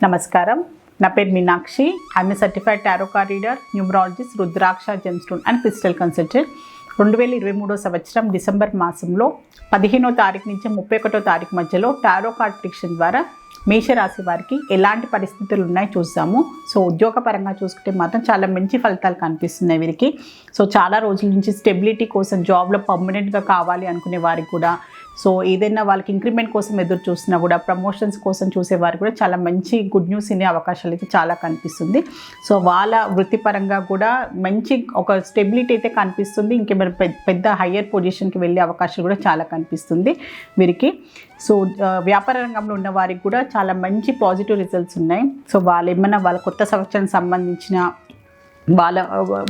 నమస్కారం. నా పేరు Meenakshi. I'm certified tarot card reader numerologist rudraksha gemstone and crystal consultant రెండు వేల ఇరవై మూడో సంవత్సరం డిసెంబర్ మాసంలో పదిహేనో తారీఖు నుంచి ముప్పై ఒకటో తారీఖు మధ్యలో టారో కార్డ్ ప్రిడిక్షన్ ద్వారా మేషరాశి వారికి ఎలాంటి పరిస్థితులు ఉన్నాయి చూసాము సో ఉద్యోగపరంగా చూసుకుంటే మాత్రం చాలా మంచి ఫలితాలు కనిపిస్తున్నాయి వీరికి. సో చాలా రోజుల నుంచి స్టెబిలిటీ కోసం జాబ్లో పర్మనెంట్గా కావాలి అనుకునే వారికి కూడా సో ఏదైనా వాళ్ళకి ఇంక్రిమెంట్ కోసం ఎదురు చూసినా కూడా ప్రమోషన్స్ కోసం చూసే కూడా చాలా మంచి గుడ్ న్యూస్ వినే అవకాశాలు అయితే చాలా కనిపిస్తుంది. సో వాళ్ళ వృత్తిపరంగా కూడా మంచి ఒక స్టెబిలిటీ అయితే కనిపిస్తుంది. ఇంకేమైనా పెద్ద పెద్ద హయ్యర్ పొజిషన్కి వెళ్ళే అవకాశాలు కూడా చాలా కనిపిస్తుంది వీరికి. సో వ్యాపార రంగంలో ఉన్న వారికి కూడా చాలా మంచి పాజిటివ్ రిజల్ట్స్ ఉన్నాయి. సో వాళ్ళు ఏమైనా వాళ్ళ కొత్త సంవత్సరానికి సంబంధించిన వాళ్ళ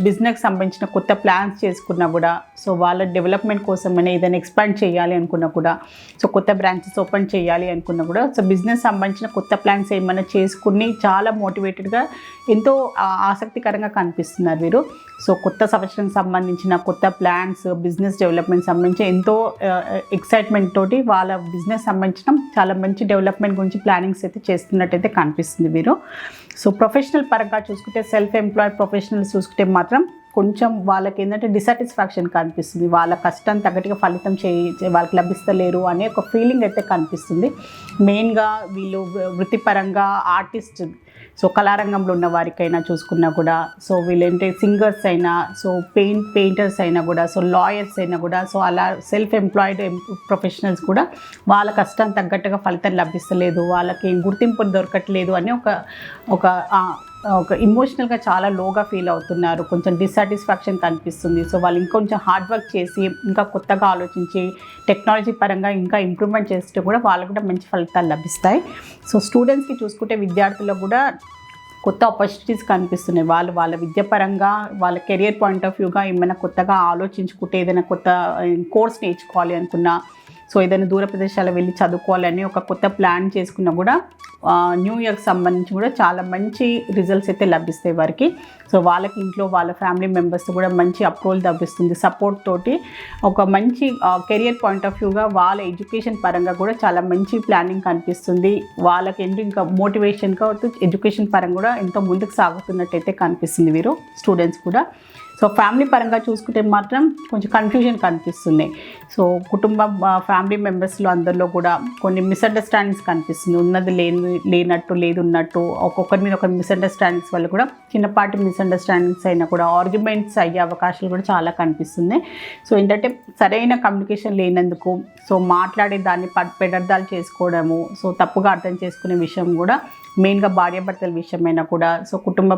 బిజినెస్ సంబంధించిన కొత్త ప్లాన్స్ చేసుకున్నా కూడా సో వాళ్ళ డెవలప్మెంట్ కోసం ఏదైనా ఎక్స్పాండ్ చేయాలి అనుకున్నా కూడా సో కొత్త బ్రాంచెస్ ఓపెన్ చేయాలి అనుకున్నా కూడా సో బిజినెస్ సంబంధించిన కొత్త ప్లాన్స్ ఏమైనా చేసుకుని చాలా మోటివేటెడ్గా ఎంతో ఆసక్తికరంగా కనిపిస్తున్నారు వీరు. సో కొత్త సంవత్సరం సంబంధించిన కొత్త ప్లాన్స్ బిజినెస్ డెవలప్మెంట్ సంబంధించి ఎంతో ఎక్సైట్మెంట్ తోటి వాళ్ళ బిజినెస్ సంబంధించిన చాలా మంచి డెవలప్మెంట్ గురించి ప్లానింగ్స్ అయితే చేస్తున్నట్టయితే కనిపిస్తుంది వీరు. సో ప్రొఫెషనల్ పరంగా చూసుకుంటే సెల్ఫ్ ఎంప్లాయిడ్ ప్రొఫెషనల్స్ చూసుకుంటే మాత్రం కొంచెం వాళ్ళకి ఏంటంటే డిసాటిస్ఫాక్షన్ కనిపిస్తుంది. వాళ్ళ కష్టం తగ్గట్టుగా ఫలితం చే వాళ్ళకి లభిస్తలేరు అనే ఒక ఫీలింగ్ అయితే కనిపిస్తుంది. మెయిన్గా వీళ్ళు వృత్తిపరంగా ఆర్టిస్ట్ సో కళారంగంలో ఉన్న వారికైనా చూసుకున్నా కూడా సో వీళ్ళంటే సింగర్స్ అయినా సో పెయింట్ పెయింటర్స్ అయినా కూడా సో లాయర్స్ అయినా కూడా సో అలా సెల్ఫ్ ఎంప్లాయిడ్ ప్రొఫెషనల్స్ కూడా వాళ్ళ కష్టం తగ్గట్టుగా ఫలితం లభిస్తలేదు వాళ్ళకి గుర్తింపు దొరకట్లేదు అని ఒక ఒక ఒక ఇమోషనల్గా చాలా లోగా ఫీల్ అవుతున్నారు. కొంచెం డిస్సాటిస్ఫాక్షన్ కనిపిస్తుంది. సో వాళ్ళు ఇంకొంచెం హార్డ్ వర్క్ చేసి ఇంకా కొత్తగా ఆలోచించి టెక్నాలజీ పరంగా ఇంకా ఇంప్రూవ్మెంట్ చేస్తే కూడా వాళ్ళకు కూడా మంచి ఫలితాలు లభిస్తాయి. సో స్టూడెంట్స్కి చూసుకుంటే విద్యార్థులకు కూడా కొత్త ఆపర్చునిటీస్ కనిపిస్తున్నాయి. వాళ్ళు వాళ్ళ విద్యాపరంగా వాళ్ళ కెరియర్ పాయింట్ ఆఫ్ వ్యూగా ఏమైనా కొత్తగా ఆలోచించుకుంటే ఏదైనా కొత్త eh, కోర్స్ నేర్చుకోవాలి అనుకున్నా సో ఏదైనా దూర ప్రదేశాలకు వెళ్ళి చదువుకోవాలని ఒక కొత్త ప్లాన్ చేసుకున్నా కూడా న్యూ ఇయర్కి సంబంధించి కూడా చాలా మంచి రిజల్ట్స్ అయితే లభిస్తాయి వారికి. సో వాళ్ళకి ఇంట్లో వాళ్ళ ఫ్యామిలీ మెంబర్స్ కూడా మంచి అప్రూవల్ లభిస్తుంది. సపోర్ట్ తోటి ఒక మంచి కెరియర్ పాయింట్ ఆఫ్ వ్యూగా వాళ్ళ ఎడ్యుకేషన్ పరంగా కూడా చాలా మంచి ప్లానింగ్ కనిపిస్తుంది. వాళ్ళకి ఏంటి ఇంకా మోటివేషన్గా ఎడ్యుకేషన్ పరంగా కూడా ఎంతో ముందుకు సాగుతున్నట్టయితే కనిపిస్తుంది వీరు స్టూడెంట్స్ కూడా. సో ఫ్యామిలీ పరంగా చూసుకుంటే మాత్రం కొంచెం కన్ఫ్యూజన్ కనిపిస్తుంది. సో కుటుంబ ఫ్యామిలీ మెంబర్స్లో అందరిలో కూడా కొన్ని మిస్అండర్స్టాండింగ్స్ కనిపిస్తుంది. ఉన్నది లేని లేనట్టు లేదు ఉన్నట్టు ఒక్కొక్కరి మీద ఒక మిస్అండర్స్టాండింగ్స్ వల్ల కూడా చిన్నపాటి మిస్అండర్స్టాండింగ్స్ అయినా కూడా ఆర్గ్యుమెంట్స్ అయ్యే అవకాశాలు కూడా చాలా కనిపిస్తున్నాయి సో ఏంటంటే సరైన కమ్యూనికేషన్ లేనందుకు సో మాట్లాడే దాన్ని పెడర్దాలు చేసుకోవడము సో తప్పుగా అర్థం చేసుకునే విషయం కూడా మెయిన్గా భార్యాభర్తల విషయమైనా కూడా సో కుటుంబ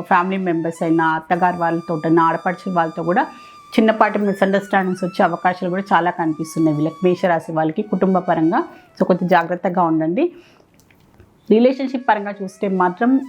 ఫ్యామిలీ మెంబర్స్ అయినా అత్తగారు వాళ్ళతో అయినా ఆడపడిచే వాళ్ళతో కూడా చిన్నపాటి మిస్అండర్స్టాండింగ్స్ వచ్చే అవకాశాలు కూడా చాలా కనిపిస్తున్నాయి వీళ్ళకి. మేషరాశి వాళ్ళకి కుటుంబ పరంగా సో కొంచెం జాగ్రత్తగా ఉండండి. రిలేషన్షిప్ పరంగా చూస్తే మాత్రం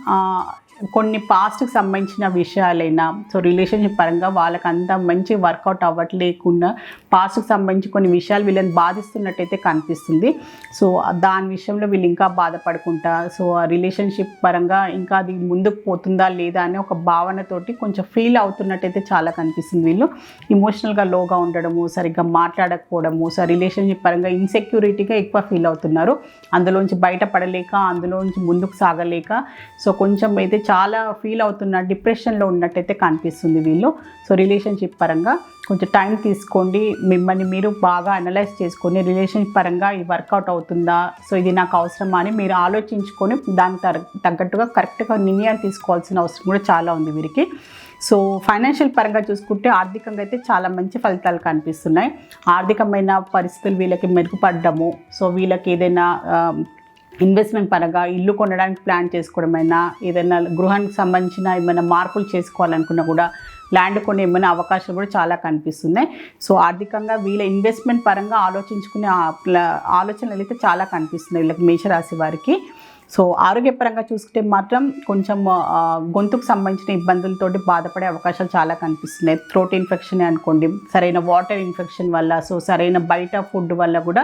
కొన్ని పాస్ట్కి సంబంధించిన విషయాలైనా సో రిలేషన్షిప్ పరంగా వాళ్ళకి అంత మంచి వర్కౌట్ అవ్వట్లేకుండా పాస్ట్కి సంబంధించి కొన్ని విషయాలు వీళ్ళని బాధిస్తున్నట్టయితే కనిపిస్తుంది. సో దాని విషయంలో వీళ్ళు ఇంకా బాధపడుకుంటా సో ఆ రిలేషన్షిప్ పరంగా ఇంకా అది ముందుకు పోతుందా లేదా అనే ఒక భావనతోటి కొంచెం ఫీల్ అవుతున్నట్టయితే చాలా కనిపిస్తుంది వీళ్ళు. ఇమోషనల్గా లోగా ఉండడము సరిగ్గా మాట్లాడకపోవడము సో రిలేషన్షిప్ పరంగా ఇన్సెక్యూరిటీగా ఎక్కువ ఫీల్ అవుతున్నారు. అందులోంచి బయటపడలేక అందులోంచి ముందుకు సాగలేక సో కొంచెం అయితే చాలా ఫీల్ అవుతున్న డిప్రెషన్లో ఉన్నట్టయితే కనిపిస్తుంది వీళ్ళు. సో రిలేషన్షిప్ పరంగా కొంచెం టైం తీసుకోండి. మిమ్మల్ని మీరు బాగా అనలైజ్ చేసుకొని రిలేషన్షిప్ పరంగా ఇది వర్కౌట్ అవుతుందా? సో ఇది నాకు అవసరమా అని మీరు ఆలోచించుకొని దానికి తగ్గట్టుగా కరెక్ట్గా నిర్ణయం తీసుకోవాల్సిన అవసరం కూడా చాలా ఉంది వీరికి. సో ఫైనాన్షియల్ పరంగా చూసుకుంటే ఆర్థికంగా అయితే చాలా మంచి ఫలితాలు కనిపిస్తున్నాయి. ఆర్థికమైన పరిస్థితులు వీళ్ళకి మెరుగుపడడము. సో వీళ్ళకి ఏదైనా ఇన్వెస్ట్మెంట్ పరంగా ఇల్లు కొనడానికి ప్లాన్ చేసుకోవడమైనా ఏదైనా గృహానికి సంబంధించిన ఏమైనా మార్పులు చేసుకోవాలనుకున్నా కూడా ల్యాండ్ కొనే ఏమైనా అవకాశాలు కూడా చాలా కనిపిస్తున్నాయి. సో ఆర్థికంగా వీళ్ళ ఇన్వెస్ట్మెంట్ పరంగా ఆలోచించుకునే ఆలోచనలు అయితే చాలా కనిపిస్తున్నాయి వీళ్ళకి మేషరాశి వారికి. సో ఆరోగ్యపరంగా చూసుకుంటే మాత్రం కొంచెం గొంతుకు సంబంధించిన ఇబ్బందులతోటి బాధపడే అవకాశాలు చాలా కనిపిస్తున్నాయి. థ్రోట్ ఇన్ఫెక్షన్ అనుకోండి సరైన వాటర్ ఇన్ఫెక్షన్ వల్ల సో సరైన బయట ఫుడ్ వల్ల కూడా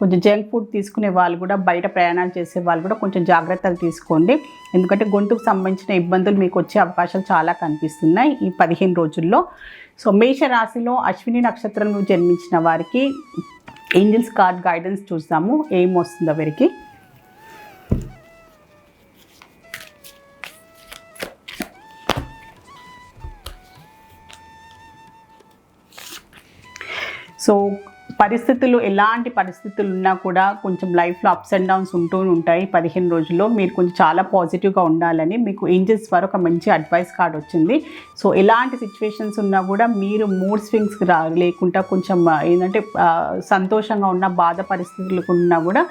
కొంచెం జంక్ ఫుడ్ తీసుకునే వాళ్ళు కూడా బయట ప్రయాణాలు చేసే వాళ్ళు కూడా కొంచెం జాగ్రత్తలు తీసుకోండి. ఎందుకంటే గొంతుకు సంబంధించిన ఇబ్బందులు మీకు వచ్చే అవకాశాలు చాలా కనిపిస్తున్నాయి ఈ పదిహేను రోజుల్లో. సో మేష రాశిలో అశ్విని నక్షత్రంలో జన్మించిన వారికి ఏంజల్స్ కార్డ్ గైడెన్స్ చూస్తాము. ఏం వస్తుందో వీరికి? సో పరిస్థితులు ఎలాంటి పరిస్థితులు ఉన్నా కూడా కొంచెం లైఫ్లో అప్స్ అండ్ డౌన్స్ ఉంటూ ఉంటాయి పదిహేను రోజుల్లో. మీరు కొంచెం చాలా పాజిటివ్గా ఉండాలని మీకు ఏంజెస్ ద్వారా ఒక మంచి అడ్వైస్ కార్డ్ వచ్చింది. సో ఎలాంటి సిచ్యువేషన్స్ ఉన్నా కూడా మీరు మూడ్ స్వింగ్స్కి రా లేకుండా కొంచెం ఏంటంటే సంతోషంగా ఉన్న బాధ పరిస్థితులకు ఉన్నా కూడా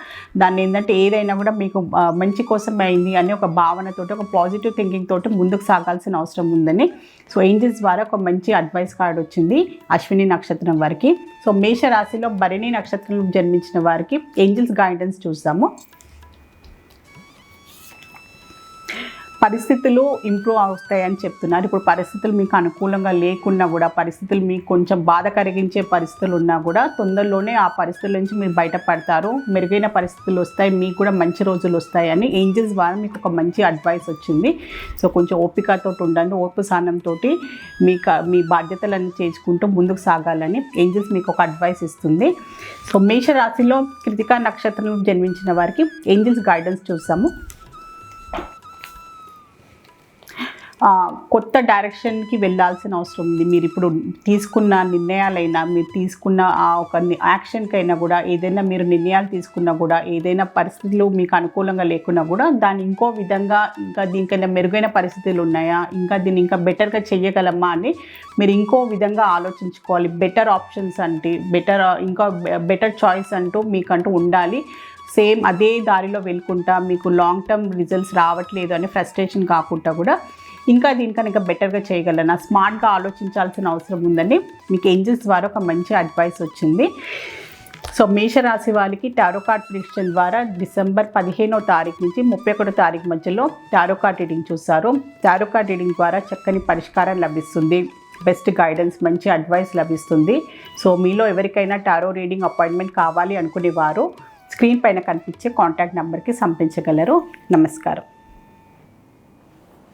దాన్ని ఏంటంటే ఏదైనా కూడా మీకు మంచి కోసం అయింది అని ఒక భావనతోటి ఒక పాజిటివ్ థింకింగ్ తోటి ముందుకు సాగాల్సిన అవసరం ఉందని. సో ఏంజెస్ ద్వారా ఒక మంచి అడ్వైస్ కార్డ్ వచ్చింది అశ్విని నక్షత్రం వారికి. సో మేష రాశిలో భరణి నక్షత్రం జన్మించిన వారికి ఏంజిల్స్ గైడెన్స్ చూసాము పరిస్థితులు ఇంప్రూవ్ అవుతాయని చెప్తున్నారు. ఇప్పుడు పరిస్థితులు మీకు అనుకూలంగా లేకున్నా కూడా పరిస్థితులు మీకు కొంచెం బాధ కలిగించే పరిస్థితులు ఉన్నా కూడా తొందరలోనే ఆ పరిస్థితుల నుంచి మీరు బయటపడతారు. మెరుగైన పరిస్థితులు వస్తాయి మీకు కూడా మంచి రోజులు వస్తాయని ఏంజల్స్ ద్వారా మీకు ఒక మంచి అడ్వైస్ వచ్చింది. సో కొంచెం ఓపికతో ఉండండి ఓర్పు సహనంతో మీకు మీ బాధ్యతలను చేసుకుంటూ ముందుకు సాగాలని ఏంజల్స్ మీకు ఒక అడ్వైస్ ఇస్తుంది. సో మేష రాశిలో కృతికా నక్షత్రం జన్మించిన వారికి ఏంజల్స్ గైడెన్స్ చూసాము. కొత్త డైరెక్షన్కి వెళ్ళాల్సిన అవసరం ఉంది. మీరు ఇప్పుడు తీసుకున్న నిర్ణయాలైనా మీరు తీసుకున్న ఆ ఒక యాక్షన్కైనా కూడా ఏదైనా మీరు నిర్ణయాలు తీసుకున్నా కూడా ఏదైనా పరిస్థితులు మీకు అనుకూలంగా లేకున్నా కూడా దాన్ని ఇంకో విధంగా ఇంకా దీనికైనా మెరుగైన పరిస్థితులు ఉన్నాయా ఇంకా దీన్ని ఇంకా బెటర్గా చేయగలమా అని మీరు ఇంకో విధంగా ఆలోచించుకోవాలి. బెటర్ ఆప్షన్స్ అంటే బెటర్ ఇంకా బెటర్ చాయిస్ అంటూ మీకంటూ ఉండాలి. సేమ్ అదే దారిలో వెళ్ళుకుంటా మీకు లాంగ్ టర్మ్ రిజల్ట్స్ రావట్లేదు అని ఫ్రస్ట్రేషన్ కాకుండా కూడా ఇంకా దీనికన్నా ఇంకా బెటర్గా చేయగలనా? స్మార్ట్గా ఆలోచించాల్సిన అవసరం ఉందని మీకు ఏంజల్స్ ద్వారా ఒక మంచి అడ్వైస్ వచ్చింది. సో మేషరాశి వాళ్ళకి టారో కార్డ్ ప్రిడిక్షన్ ద్వారా డిసెంబర్ పదిహేనో తారీఖు నుంచి ముప్పై ఒకటో తారీఖు మధ్యలో టారో కార్డ్ రీడింగ్ చూస్తారు టారో కార్డ్ రీడింగ్ ద్వారా చక్కని పరిష్కారం లభిస్తుంది. బెస్ట్ గైడెన్స్ మంచి అడ్వైస్ లభిస్తుంది. సో మీలో ఎవరికైనా టారో రీడింగ్ అపాయింట్మెంట్ కావాలి అనుకునేవారు స్క్రీన్ పైన కనిపించే కాంటాక్ట్ నెంబర్కి సంపించగలరు నమస్కారం.